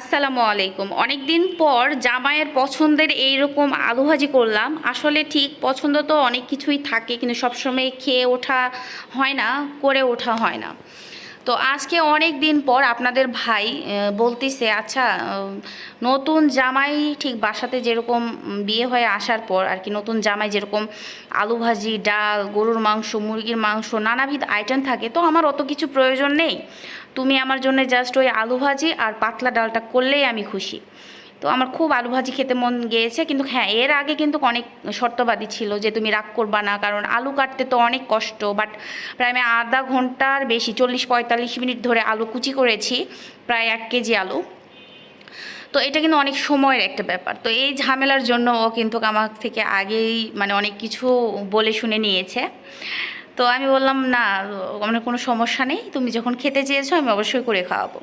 আসসালামু আলাইকুম। অনেক দিন পর জামাইয়ের পছন্দের এইরকম আলু ভাজি করলাম। আসলে ঠিক পছন্দ তো অনেক কিছুই থাকে, কিন্তু সবসময় খেয়ে ওঠা হয় না, করে ওঠা হয় না। তো আজকে অনেক দিন পর আপনাদের ভাই বলতিছে আচ্ছা নতুন জামাই ঠিক বাসাতে যেরকম বিয়ে হয়ে আসার পর আর কি নতুন জামাই যেরকম আলু ভাজি ডাল, গরুর মাংস, মুরগির মাংস, নানাবিধ আইটেম থাকে, তো আমার অত কিছু প্রয়োজন নেই। তুমি আমার জন্য জাস্ট ওই আলু ভাজি আর পাতলা ডালটা করলেই আমি খুশি। তো আমার খুব আলু ভাজি খেতে মন গিয়েছে, কিন্তু হ্যাঁ এর আগে কিন্তু অনেক শর্তবাদী ছিল যে তুমি রাগ করবা না, কারণ আলু কাটতে তো অনেক কষ্ট বাট প্রায় আমি আধা ঘণ্টার বেশি চল্লিশ পঁয়তাল্লিশ মিনিট ধরে আলু কুচি করেছি, প্রায় এক কেজি আলু। তো এটা কিন্তু অনেক সময়ের একটা ব্যাপার। তো এই ঝামেলার জন্য ও কিন্তু আমার থেকে আগেই মানে অনেক কিছু বলে শুনে নিয়েছে। তো আমি বললাম, না, আমার কোনো সমস্যা নেই। তুমি যখন খেতে চেয়েছো, আমি অবশ্যই করে খাওয়াবো।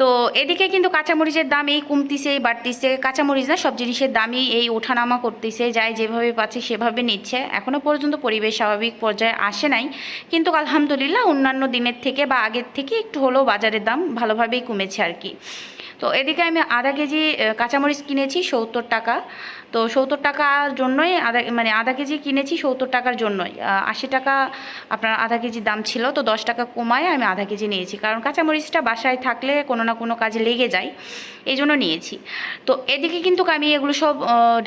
তো এদিকে কিন্তু কাঁচামরিচের দাম এই কমতিছে, এই বাড়তিছে। কাঁচামরিচ না, সব জিনিসের দামই এই ওঠানামা করতেছে। যাই যেভাবে পাচ্ছে, সেভাবে নিচ্ছে। এখনও পর্যন্ত পরিবেশ স্বাভাবিক পর্যায়ে আসে নাই। কিন্তু আলহামদুলিল্লাহ, অন্যান্য দিনের থেকে বা আগের থেকে একটু হলেও বাজারের দাম ভালোভাবেই কমেছে আর কি। তো এদিকে আমি আধা কেজি কাঁচামরিচ কিনেছি, সত্তর টাকা। তো সত্তর টাকার জন্যই আধা মানে আধা কেজি কিনেছি সত্তর টাকার জন্যই। আশি টাকা আপনার আধা কেজি দাম ছিল, তো দশ টাকা কমায় আমি আধা কেজি নিয়েছি। কারণ কাঁচামরিচটা বাসায় থাকলে কোনো না কোনো কাজে লেগে যায়, এই জন্য নিয়েছি। তো এদিকে কিন্তু আমি এগুলো সব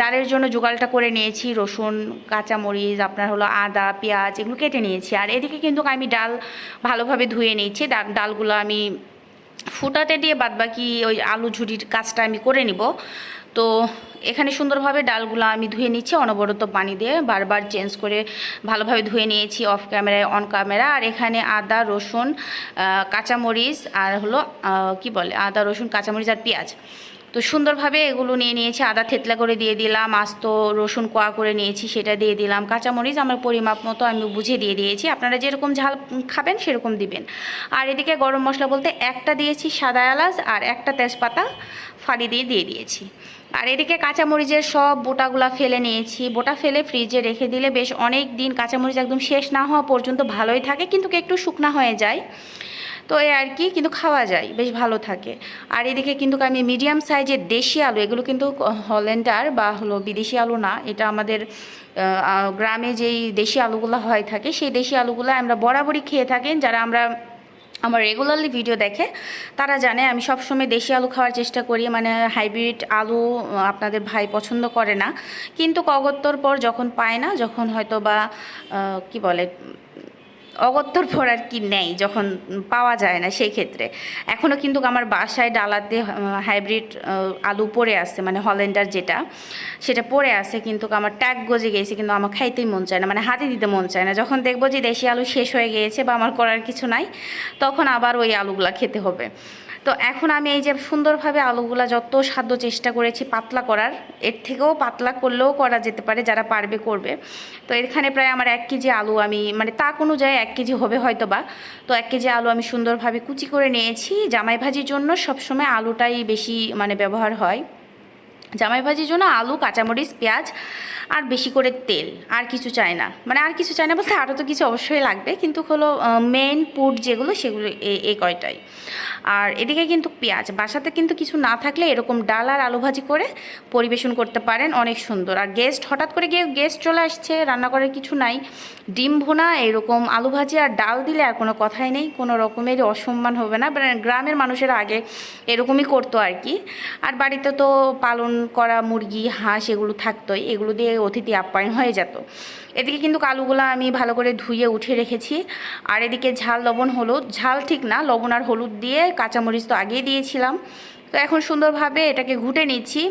ডালের জন্য জোগাড়টা করে নিয়েছি। রসুন, কাঁচামরিচ, আপনার হলো আদা, পেঁয়াজ, এগুলো কেটে নিয়েছি। আর এদিকে কিন্তু আমি ডাল ভালোভাবে ধুয়ে নিয়েছি। ডাল, ডালগুলো আমি ফুটাতে দিয়ে বাদবাকি ওই আলু ঝুড়ির কাজটা আমি করে নিব। তো এখানে সুন্দরভাবে ডালগুলো আমি ধুয়ে নিচ্ছি, অনবরত পানি দিয়ে বারবার চেঞ্জ করে ভালোভাবে ধুয়ে নিয়েছি অফ ক্যামেরায় অন ক্যামেরা আর এখানে আদা, রসুন কাঁচামরিচ আর হলো কি বলে? আদা, রসুন, কাঁচামরিচ আর পেঁয়াজ। তো সুন্দরভাবে এগুলো নিয়ে নিয়েছি, আদা থেতলা করে দিয়ে দিলাম, আস্ত রসুন কোয়া করে নিয়েছি, সেটা দিয়ে দিলাম, কাঁচামরিচ আমার পরিমাপ মতো আমি বুঝে দিয়ে দিয়েছি, আপনারা যেরকম ঝাল খাবেন সেরকম দিবেন। আর এদিকে গরম মশলা বলতে একটা দিয়েছি সাদা এলাচ আর একটা তেজপাতা ফালি দিয়ে দিয়ে দিয়েছি। আর এদিকে কাঁচামরিচের সব বোটাগুলা ফেলে নিয়েছি, বোটা ফেলে ফ্রিজে রেখে দিলে বেশ অনেক দিন কাঁচামরিচ একদম শেষ না হওয়া পর্যন্ত ভালোই থাকে, কিন্তু একটু শুকনা হয়ে যায়। তো এই আর কি, কিন্তু খাওয়া যায়, বেশ ভালো থাকে। আর এদিকে কিন্তু আমি মিডিয়াম সাইজের দেশি আলু, এগুলো কিন্তু হল্যান্ডার বা হলো বিদেশি আলু না, এটা আমাদের গ্রামে যেই দেশি আলুগুলো হয় থাকে, সেই দেশি আলুগুলো আমরা বরাবরই খেয়ে থাকেন যারা আমরা, আমার রেগুলারলি ভিডিও দেখে, তারা জানে আমি সবসময় দেশি আলু খাওয়ার চেষ্টা করি মানে হাইব্রিড আলু আপনাদের ভাই পছন্দ করে না। কিন্তু কগত্তর পর যখন পায় না, যখন হয়তো বা কি বলে অগত্যর ফর আর কি নেই যখন পাওয়া যায় না সেই ক্ষেত্রে। এখনও কিন্তু আমার বাসায় ডালাতে হাইব্রিড আলু পড়ে আছে মানে হল্যান্ডার যেটা, সেটা পড়ে আছে কিন্তু আমার ট্যাগ গজে গেছে কিন্তু আমার খাইতেই মন চায় না মানে হাতে দিতে মন চায় না। যখন দেখব যে দেশি আলু শেষ হয়ে গিয়েছে বা আমার করার কিছু নাই, তখন আবার ওই আলুগুলা খেতে হবে। তো এখন আমি এই যে সুন্দরভাবে আলুগুলা যত সাধ্য চেষ্টা করেছি পাতলা করার, এর থেকেও পাতলা করলেও করা যেতে পারে, যারা পারবে করবে। তো এখানে প্রায় আমার এক কেজি আলু আমি মানে তাক অনুযায়ী এক কেজি হবে হয়তো বা তো এক কেজি আলু আমি সুন্দরভাবে কুচি করে নিয়েছি। জামাই ভাজির জন্য সবসময় আলুটাই বেশি মানে ব্যবহার হয়। জামাই ভাজির জন্য আলু, কাঁচামরিচ, পেঁয়াজ আর বেশি করে তেল, আর কিছু চাই না। মানে আর কিছু চাই না বলতে আরও তো কিছু অবশ্যই লাগবে, কিন্তু হলো মেন পুড যেগুলো সেগুলো এই কয়টাই। আর এদিকে কিন্তু পেঁয়াজ, বাসাতে কিন্তু কিছু না থাকলে এরকম ডাল আর আলু ভাজি করে পরিবেশন করতে পারেন, অনেক সুন্দর। আর গেস্ট হঠাৎ করে গিয়ে গেস্ট চলে আসছে রান্না করার কিছু নাই। ডিম ভুনা, এরকম আলু ভাজি আর ডাল দিলে আর কোনো কথাই নেই, কোনো রকমেরই অসম্মান হবে না। মানে গ্রামের মানুষেরা আগে এরকমই করতো আর কি। আর বাড়িতে তো পালন করা মুরগি, হাঁস এগুলো থাকতোই, এগুলো দিয়ে অতিথি আপ্যায়ন হয়ে যেত। এদিকে কিন্তু আলুগুলো আমি ভালো করে ধুয়ে উঠে রেখেছি। আর এদিকে ঝাল, লবণ, হলুদ। ঝাল ঠিক না, লবণ আর হলুদ দিয়ে কাঁচামরিচ তো আগেই দিয়েছিলাম। তো এখন সুন্দরভাবে এটাকে ঘুটে নিচ্ছি।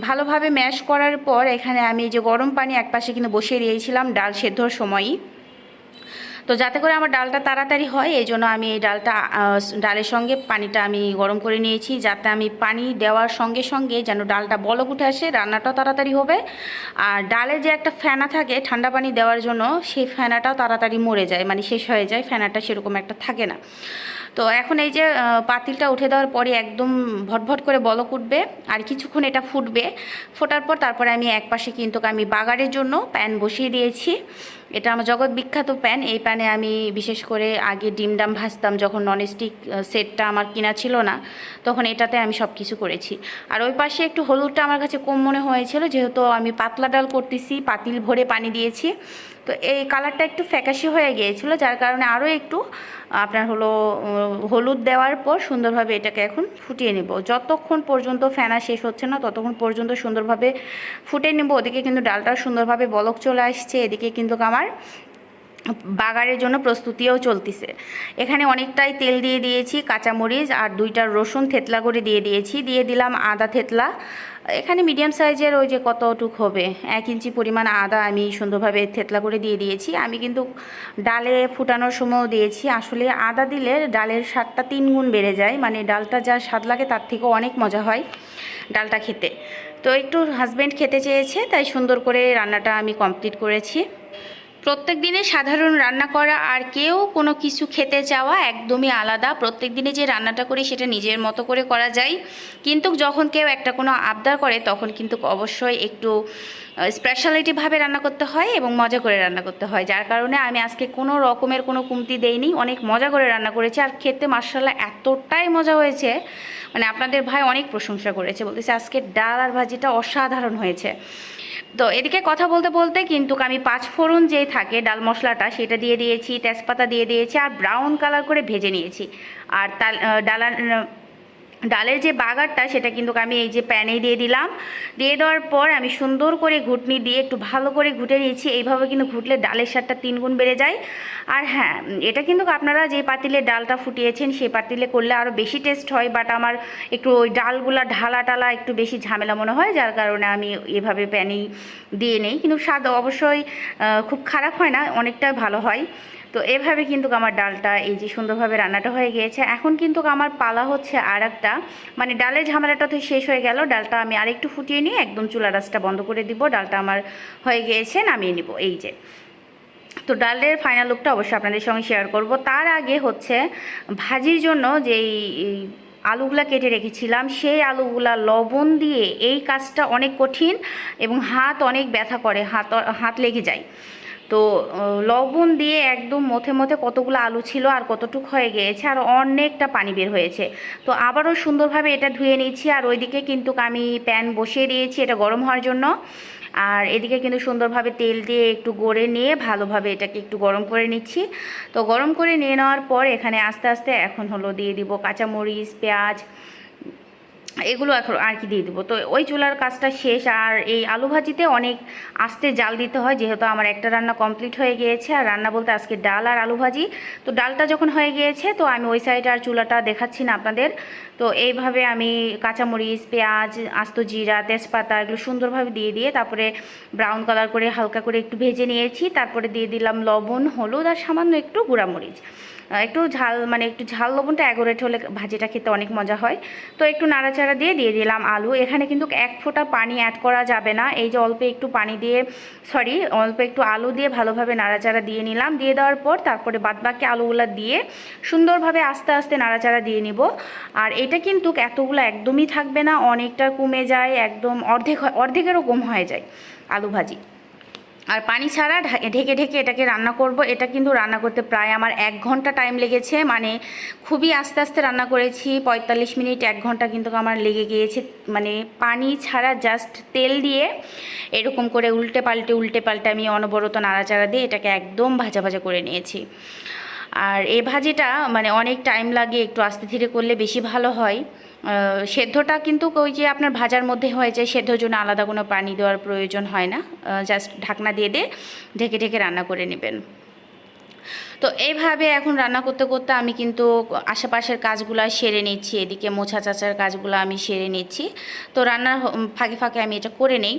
ভালোভাবে ম্যাশ করার পর এখানে আমি যে গরম পানি একপাশে কিন্তু বসিয়ে দিয়েছিলাম ডাল সেদ্ধর সময়ই। তো যাতে করে আমার ডালটা তাড়াতাড়ি হয়, এই জন্য আমি এই ডালটা ডালের সঙ্গে পানিটা আমি গরম করে নিয়েছি, যাতে আমি পানি দেওয়ার সঙ্গে সঙ্গে যেন ডালটা বলক উঠে আসে, রান্নাটাও তাড়াতাড়ি হবে। আর ডালে যে একটা ফেনা থাকে ঠান্ডা পানি দেওয়ার জন্য, সেই ফেনাটাও তাড়াতাড়ি মরে যায় মানে শেষ হয়ে যায়, ফেনাটা সেরকম একটা থাকে না। তো এখন এই যে পাতিলটা উঠে দেওয়ার পরে একদম ভটভট করে বলক উঠবে, আর কিছুক্ষণ এটা ফুটবে। ফোটার পর তারপরে আমি এক পাশে কিন্তু আমি বাগারের জন্য প্যান বসিয়ে দিয়েছি। এটা আমার জগৎ বিখ্যাত প্যান। এই প্যানে আমি বিশেষ করে আগে ডিম ডাম ভাজতাম যখন ননস্টিক সেটটা আমার কিনা ছিল না, তখন এটাতে আমি সব কিছু করেছি। আর ওই পাশে একটু হলুদটা আমার কাছে কম মনে হয়েছিল, যেহেতু আমি পাতলা ডাল করতেছি, পাতিল ভরে পানি দিয়েছি। তো এই কালারটা একটু ফ্যাকাশি হয়ে গিয়েছিল, যার কারণে আরও একটু, আপনার হলো হলুদ দেওয়ার পর সুন্দরভাবে এটাকে এখন ফুটিয়ে নেব। যতক্ষণ পর্যন্ত ফেনা শেষ হচ্ছে না, ততক্ষণ পর্যন্ত সুন্দরভাবে ফুটিয়ে নেব। ওদিকে কিন্তু ডালটা সুন্দরভাবে বলক চলে আসছে, এদিকে কিন্তু আমার বাগারের জন্য প্রস্তুতিও চলতেছে। এখানে অনেকটাই তেল দিয়ে দিয়েছি, কাঁচামরিচ আর দুইটা রসুন থেতলা করে দিয়ে দিয়েছি। দিয়ে দিলাম আদা থেতলা এখানে মিডিয়াম সাইজের ওই যে কতটুক হবে? এক ইঞ্চি পরিমাণ আদা আমি সুন্দরভাবে থেতলা করে দিয়ে দিয়েছি। আমি কিন্তু ডালে ফুটানোর সময়ও দিয়েছি। আসলে আদা দিলে ডালের স্বাদটা তিন গুণ বেড়ে যায়। মানে ডালটা যা স্বাদ লাগে তার থেকেও অনেক মজা হয় ডালটা খেতে। তো একটু হাজব্যান্ড খেতে চেয়েছে, তাই সুন্দর করে রান্নাটা আমি কমপ্লিট করেছি। প্রত্যেক দিনে সাধারণ রান্না করা আর কেউ কোনো কিছু খেতে চাওয়া একদমই আলাদা। প্রত্যেক দিনে যে রান্নাটা করি সেটা নিজের মতো করে করা যায়। কিন্তু যখন কেউ একটা কোনো আবদার করে, তখন কিন্তু অবশ্যই একটু স্পেশালিটিভাবে রান্না করতে হয় এবং মজা করে রান্না করতে হয়। যার কারণে আমি আজকে কোনো রকমের কোনো কমতি দেইনি। অনেক মজা করে রান্না করেছি আর খেতে মার্শাল্লাহ এতটাই মজা হয়েছে। মানে আপনাদের ভাই অনেক প্রশংসা করেছে। বলতেছে আজকে ডাল আর ভাজিটা অসাধারণ হয়েছে। তো এদিকে কথা বলতে বলতে কিন্তু আমি পাঁচ ফোড়ন যেই থাকে, ডাল মশলাটা, সেটা দিয়ে দিয়েছি, তেজপাতা দিয়ে দিয়েছি আর ব্রাউন কালার করে ভেজে নিয়েছি। আর তাল ডালার যে বাগারটা, সেটা কিন্তু আমি এই যে প্যানে দিয়ে দিলাম। দিয়ে দেওয়ার পর আমি সুন্দর করে ঘুটনি দিয়ে একটু ভালো করে ঘুটে নিয়েছি। এইভাবে কিন্তু ঘুটলে ডালের স্বাদটা তিন গুণ বেড়ে যায়। আর হ্যাঁ এটা কিন্তু আপনারা যে পাতিলে ডালটা ফুটিয়েছেন সেই পাতিলে করলে আরও বেশি টেস্ট হয়। বাট আমার একটু ওই ডালগুলা ঢালা টালা একটু বেশি ঝামেলা মনে হয়, যার কারণে আমি এভাবে প্যানেই দিয়ে নেই। কিন্তু স্বাদ অবশ্যই খুব খারাপ হয় না, অনেকটাই ভালো হয়। তো এভাবে কিন্তু আমার ডালটা এই যে সুন্দরভাবে রান্নাটা হয়ে গিয়েছে। এখন কিন্তু আমার পালা হচ্ছে আর একটা মানে ডালের ঝামেলাটা তো শেষ হয়ে গেল। ডালটা আমি আরেকটু ফুটিয়ে নিয়ে একদম চুলা রাসটা বন্ধ করে দিব। ডালটা আমার হয়ে গিয়েছে, নামিয়ে নিব। এই যে। তো ডালের ফাইনাল লুকটা অবশ্যই আপনাদের সঙ্গে শেয়ার করব। তার আগে হচ্ছে ভাজির জন্য যেই আলুগুলা কেটে রেখেছিলাম, সেই আলুগুলা লবণ দিয়ে এই কাজটা অনেক কঠিন এবং হাত অনেক ব্যথা করে, হাত হাত লেগে যায়। তো লবণ দিয়ে একদম মথে মথে কতগুলো আলু ছিল আর কতটুক হয়ে গিয়েছে আর অনেকটা পানি বের হয়েছে। তো আবারও সুন্দরভাবে এটা ধুয়ে নিচ্ছি আর ওইদিকে কিন্তু আমি প্যান বসিয়ে দিয়েছি এটা গরম হওয়ার জন্য। আর এদিকে কিন্তু সুন্দরভাবে তেল দিয়ে একটু গড়ে নিয়ে ভালোভাবে এটাকে একটু গরম করে নিচ্ছি। তো গরম করে নিয়ে নেওয়ার পর এখানে আস্তে আস্তে এখন হলো দিয়ে দিব কাঁচামরিচ, পেঁয়াজ এগুলো এখন আর কি দিয়ে দেবো। তো ওই চুলার কাজটা শেষ, আর এই আলু ভাজিতে অনেক আস্তে জাল দিতে হয়, যেহেতু আমার একটা রান্না কমপ্লিট হয়ে গিয়েছে। আর রান্না বলতে আজকে ডাল আর আলু ভাজি। তো ডালটা যখন হয়ে গিয়েছে, তো আমি ওই সাইড আর চুলাটা দেখাচ্ছি না আপনাদের। তো এইভাবে আমি কাঁচামরিচ, পেঁয়াজ, আস্ত জিরা, তেজপাতা এগুলো সুন্দরভাবে দিয়ে দিয়ে তারপরে ব্রাউন কালার করে হালকা করে একটু ভেজে নিয়েছি। তারপরে দিয়ে দিলাম লবণ, হলুদ আর সামান্য একটু গুঁড়ামরিচ। একটু ঝাল মানে একটু ঝাল লবণটা অ্যাগোরেট হলে ভাজিটা খেতে অনেক মজা হয়। তো একটু নাড়াচাড়া দিয়ে দিয়ে দিলাম আলু। এখানে কিন্তু এক ফোঁটা পানি অ্যাড করা যাবে না। এই যে অল্প একটু পানি দিয়ে সরি অল্প একটু আলু দিয়ে ভালোভাবে নাড়াচাড়া দিয়ে নিলাম। দিয়ে দেওয়ার পর তারপরে বাদবাকি আলুগুলো দিয়ে সুন্দরভাবে আস্তে আস্তে নাড়াচাড়া দিয়ে নিব। আর এটা কিন্তু এতগুলো একদমই থাকবে না, অনেকটা কমে যায়, একদম অর্ধেক অর্ধেকেরও কম হয়ে যায় আলু ভাজি। আর পানি ছাড়া ঢেকে ঢেকে এটাকে রান্না করব। এটা কিন্তু রান্না করতে প্রায় আমার এক ঘণ্টা টাইম লেগেছে। মানে খুবই আস্তে আস্তে রান্না করেছি। পঁয়তাল্লিশ মিনিট, এক ঘণ্টা কিন্তু আমার লেগে গিয়েছে। মানে পানি ছাড়া জাস্ট তেল দিয়ে এরকম করে উল্টে পাল্টে উল্টে পাল্টে আমি অনবরত নাড়াচাড়া দিয়ে এটাকে একদম ভাজা ভাজা করে নিয়েছি। আর এ ভাজিটা মানে অনেক টাইম লাগে একটু আস্তে ধীরে করলে বেশি ভালো হয়। সেদ্ধটা কিন্তু ওই যে আপনার ভাজার মধ্যে হয়ে যায়, সেদ্ধর জন্য আলাদা কোনো পানি দেওয়ার প্রয়োজন হয় না। জাস্ট ঢাকনা দিয়ে দিয়ে ঢেকে ঢেকে রান্না করে নেবেন। তো এইভাবে এখন রান্না করতে করতে আমি কিন্তু আশেপাশের কাজগুলো সেরে নিচ্ছি, এদিকে মোছা চাচার কাজগুলো আমি সেরে নিচ্ছি। তো রান্নার ফাঁকে ফাঁকে আমি এটা করে নেই।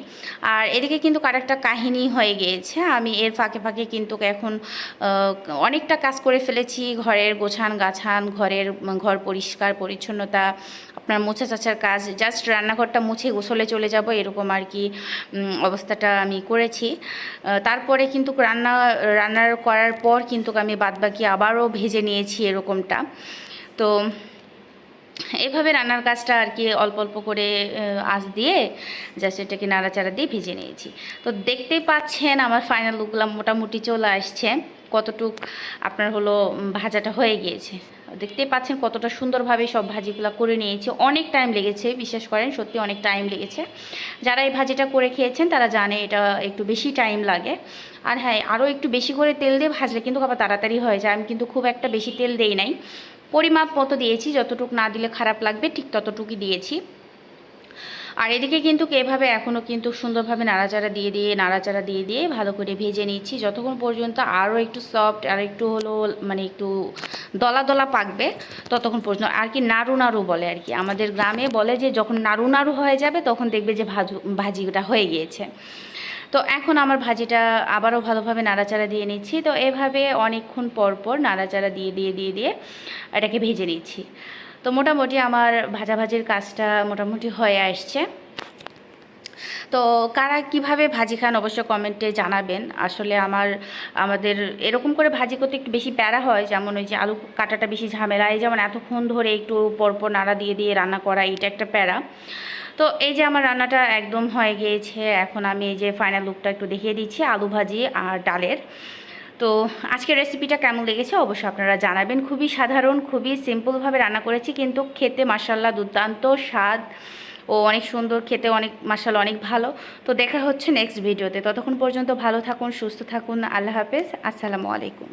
আর এদিকে কিন্তু আরেকটা কাহিনী হয়ে গিয়েছে, আমি এর ফাঁকে ফাঁকে কিন্তু এখন অনেকটা কাজ করে ফেলেছি। ঘরের গোছান গাছান, ঘরের ঘর পরিষ্কার, পরিচ্ছন্নতা, আপনার মোছা চাচার কাজ জাস্ট রান্নাঘরটা মুছে গোসলে চলে যাব এরকম আর কি অবস্থাটা আমি করেছি। তারপরে কিন্তু রান্না, রান্নার করার পর কিন্তু আমি বাদবাকি আবারও ভেজে নিয়েছি এরকমটা। তো এভাবে রান্নার কাজটা আর কি অল্প অল্প করে আঁচ দিয়ে যা এটাকে নাড়াচাড়া দিয়ে ভেজে নিয়েছি। তো দেখতেই পাচ্ছেন আমার ফাইনাল লুকগুলো মোটামুটি চলে আসছে। কতটুক আপনার হলো ভাজাটা হয়ে গিয়েছে। দেখতেই পাচ্ছেন কতটা সুন্দরভাবে সব ভাজিগুলো করে নিয়েছি। অনেক টাইম লেগেছে, বিশ্বাস করেন, সত্যি অনেক টাইম লেগেছে। যারা এই ভাজিটা করে খেয়েছেন, তারা জানে এটা একটু বেশি টাইম লাগে। আর হ্যাঁ আরও একটু বেশি করে তেল দিয়ে ভাজলে কিন্তু আবার তাড়াতাড়ি হয়ে যায়। আমি কিন্তু খুব একটা বেশি তেল দেই নাই। পরিমাপ মতো দিয়েছি, যতটুকু না দিলে খারাপ লাগবে, ঠিক ততটুকুই দিয়েছি। আর এদিকে কিন্তু এভাবে এখনও কিন্তু সুন্দরভাবে নাড়াচাড়া দিয়ে দিয়ে, নাড়াচাড়া দিয়ে দিয়ে ভালো করে ভেজে নিচ্ছি। যতক্ষণ পর্যন্ত আরও একটু সফট আর একটু হলো মানে একটু দলা দলা পাকবে, ততক্ষণ পর্যন্ত। আর কি নাড়ু নাড়ু বলে আর কি। আমাদের গ্রামে বলে যে যখন নাড়ু নাড়ু হয়ে যাবে, তখন দেখবে যে ভাজু, ভাজিটা হয়ে গিয়েছে। তো এখন আমার ভাজিটা আবারও ভালোভাবে নাড়াচাড়া দিয়ে নিচ্ছি। তো এভাবে অনেকক্ষণ পর পর নাড়াচাড়া দিয়ে দিয়ে দিয়ে দিয়ে এটাকে ভেজে নিচ্ছি। তো মোটামুটি আমার ভাজাভাজির কাজটা মোটামুটি হয়ে আসছে। তো কারা কীভাবে ভাজি খান অবশ্য কমেন্টে জানাবেন। আসলে আমার, আমাদের এরকম করে ভাজি করতে একটু বেশি প্যারা হয়। যেমন ওই যে আলু কাটাটা বেশি ঝামেলা এই যেমন এতক্ষণ ধরে একটু পরপর নাড়া দিয়ে দিয়ে রান্না করা এটা একটা প্যারা। তো এই যে আমার রান্নাটা একদম হয়ে গিয়েছে, এখন আমি এই যে ফাইনাল লুকটা একটু দেখিয়ে দিচ্ছি, আলু ভাজি আর ডালের। তো আজকের রেসিপিটা কেমন লেগেছে অবশ্যই আপনারা জানাবেন। খুবই সাধারণ, খুবই সিম্পলভাবে রান্না করেছি, কিন্তু খেতে মাসাল্লাহ দুর্দান্ত স্বাদ ও অনেক সুন্দর, খেতে অনেক মাসাল্লাহ অনেক ভালো। তো দেখা হচ্ছে নেক্সট ভিডিওতে ততক্ষণ পর্যন্ত ভালো থাকুন, সুস্থ থাকুন। আল্লাহ হাফেজ। আসসালামু আলাইকুম।